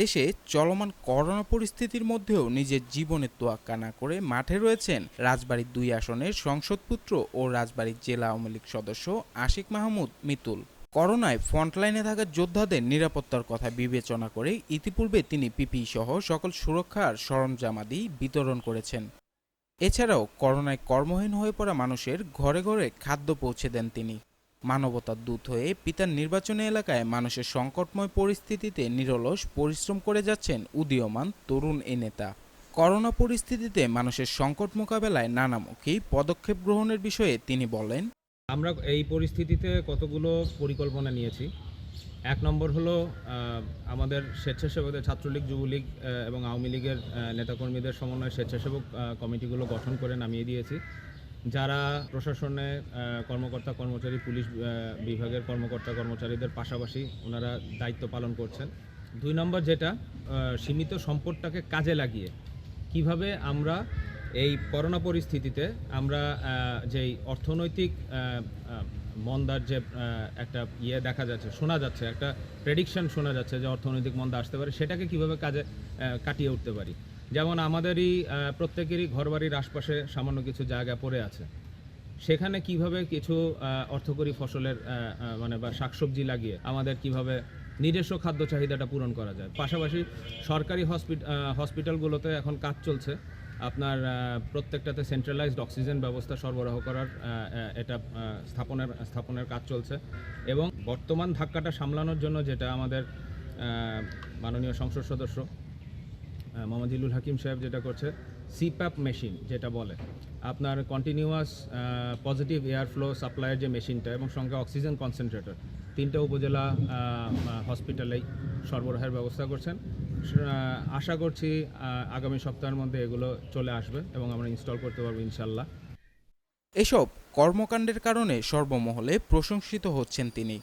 দেশে চলমান করোনা পরিস্থিতির মধ্যেও নিজের জীবনের তোয়াক্কা না করে মাঠে রয়েছেন রাজবাড়ীর দুই আসনের সংসদপুত্র ও রাজবাড়ীর জেলা আওয়ামী লীগ সদস্য আশিক মাহমুদ মিতুল। করোনায় ফ্রন্টলাইনে থাকা যোদ্ধাদের নিরাপত্তার কথা বিবেচনা করে ইতিপূর্বে তিনি পিপি সহ সকল সুরক্ষার সরঞ্জামাদি বিতরণ করেছেন। এছাড়াও করোনায় কর্মহীন হয়ে পড়া মানুষের ঘরে ঘরে খাদ্য পৌঁছে দেন তিনি। মানবতার দূত হয়ে পিতার নির্বাচনী এলাকায় মানুষের সংকটময় পরিস্থিতিতে নিরলস পরিশ্রম করে যাচ্ছেন উদীয়মান তরুণ এ নেতা। করোনা পরিস্থিতিতে মানুষের সংকট মোকাবেলায় নানামুখী পদক্ষেপ গ্রহণের বিষয়ে তিনি বলেন, আমরা এই পরিস্থিতিতে কতগুলো পরিকল্পনা নিয়েছি। এক নম্বর হলো আমাদের স্বেচ্ছাসেবকদের ছাত্রলীগ, যুবলীগ এবং আওয়ামী লীগের নেতাকর্মীদের সমন্বয়ে স্বেচ্ছাসেবক কমিটিগুলো গঠন করে নামিয়ে দিয়েছি। যারা প্রশাসনে কর্মকর্তা, কর্মচারী, পুলিশ বিভাগের কর্মকর্তা, কর্মচারীদের পাশাপাশি ওনারা দায়িত্ব পালন করছেন। দুই নম্বর যেটা সীমিত সম্পদটাকে কাজে লাগিয়ে কীভাবে আমরা এই করোনা পরিস্থিতিতে আমরা যেই অর্থনৈতিক মন্দার যে একটা ইয়ে দেখা যাচ্ছে, শোনা যাচ্ছে, একটা প্রেডিকশন শোনা যাচ্ছে যে অর্থনৈতিক মন্দা আসতে পারে, সেটাকে কীভাবে কাজে কাটিয়ে উঠতে পারি। যেমন আমাদেরই প্রত্যেকেরই ঘরবাড়ির আশপাশে সামান্য কিছু জায়গা পড়ে আছে। সেখানে কীভাবে কিছু অর্থকরী ফসলের মানে বা শাকসবজি লাগিয়ে আমাদের কীভাবে নিজস্ব খাদ্য চাহিদাটা পূরণ করা যায়। পাশাপাশি সরকারি হসপিট হসপিটালগুলোতে এখন কাজ চলছে। আপনার প্রত্যেকটাতে সেন্ট্রালাইজড অক্সিজেন ব্যবস্থা সরবরাহ করার এটা স্থাপনের স্থাপনের কাজ চলছে। এবং বর্তমান ধাক্কাটা সামলানোর জন্য যেটা আমাদের মাননীয় সংসদ সদস্য মোহাম্মদ ইলুল হাকিম সাহেব যেটা করছে সিপ্যাপ মেশিন যেটা বলে। আপনার কন্টিনিউয়াস পজিটিভ এয়ার ফ্লো সাপ্লাইয়ের যে মেশিনটা এবং সঙ্গে অক্সিজেন কনসেন্ট্রেটর তিনটা উপজেলা হসপিটালেই সরবরাহের ব্যবস্থা করছেন। আশা করছি আগামী সপ্তাহের মধ্যে এগুলো চলে আসবে এবং আমরা ইনস্টল করতে পারব ইনশাল্লাহ এসব কর্মকাণ্ডের কারণে সর্বমহলে প্রশংসিত হচ্ছেন তিনি।